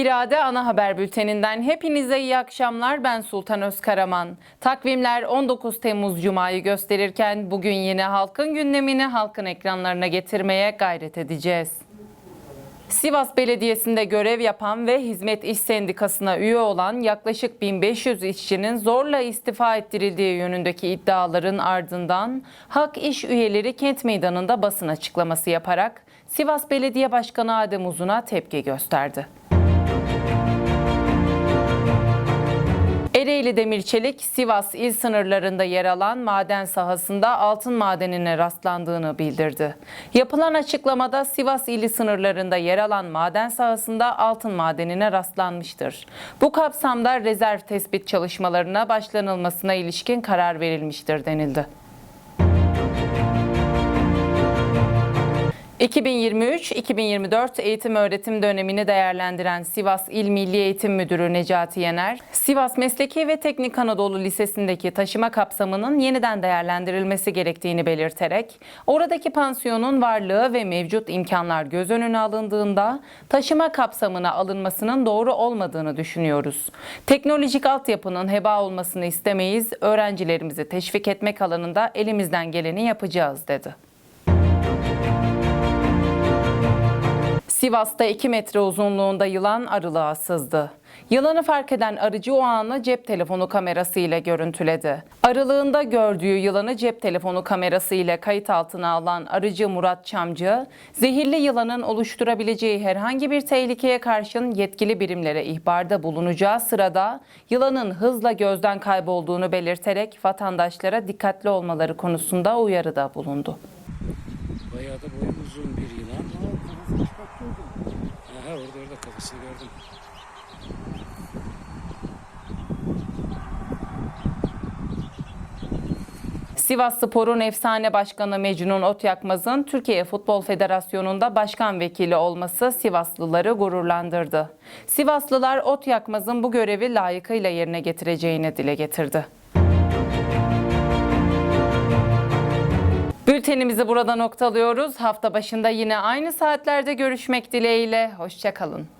İrade Ana Haber Bülteninden hepinize iyi akşamlar. Ben Sultan Özkaraman. Takvimler 19 Temmuz Cuma'yı gösterirken bugün yine halkın gündemini halkın ekranlarına getirmeye gayret edeceğiz. Sivas Belediyesi'nde görev yapan ve Hizmet İş Sendikası'na üye olan yaklaşık 1500 işçinin zorla istifa ettirildiği yönündeki iddiaların ardından Hak İş üyeleri kent meydanında basın açıklaması yaparak Sivas Belediye Başkanı Adem Uzun'a tepki gösterdi. Ereğli Demirçelik, Sivas il sınırlarında yer alan maden sahasında altın madenine rastlandığını bildirdi. Yapılan açıklamada Sivas ili sınırlarında yer alan maden sahasında altın madenine rastlanmıştır. Bu kapsamda rezerv tespit çalışmalarına başlanılmasına ilişkin karar verilmiştir denildi. 2023-2024 eğitim öğretim dönemini değerlendiren Sivas İl Milli Eğitim Müdürü Necati Yener, Sivas Mesleki ve Teknik Anadolu Lisesi'ndeki taşıma kapsamının yeniden değerlendirilmesi gerektiğini belirterek, oradaki pansiyonun varlığı ve mevcut imkanlar göz önüne alındığında taşıma kapsamına alınmasının doğru olmadığını düşünüyoruz. Teknolojik altyapının heba olmasını istemeyiz, öğrencilerimizi teşvik etmek alanında elimizden geleni yapacağız dedi. Sivas'ta 2 metre uzunluğunda yılan arılığa sızdı. Yılanı fark eden arıcı o anı cep telefonu kamerası ile görüntüledi. Arılığında gördüğü yılanı cep telefonu kamerası ile kayıt altına alan arıcı Murat Çamcı, zehirli yılanın oluşturabileceği herhangi bir tehlikeye karşın yetkili birimlere ihbarda bulunacağı sırada yılanın hızla gözden kaybolduğunu belirterek vatandaşlara dikkatli olmaları konusunda uyarıda bulundu. Bayağı da boyu uzun bir yılan. Aha orada orada kafasını gördüm. Sivas Spor'un efsane başkanı Mecnun Otyakmaz'ın Türkiye Futbol Federasyonu'nda başkan vekili olması Sivaslıları gururlandırdı. Sivaslılar Otyakmaz'ın bu görevi layıkıyla yerine getireceğini dile getirdi. Bültenimizi burada noktalıyoruz. Hafta başında yine aynı saatlerde görüşmek dileğiyle. Hoşçakalın.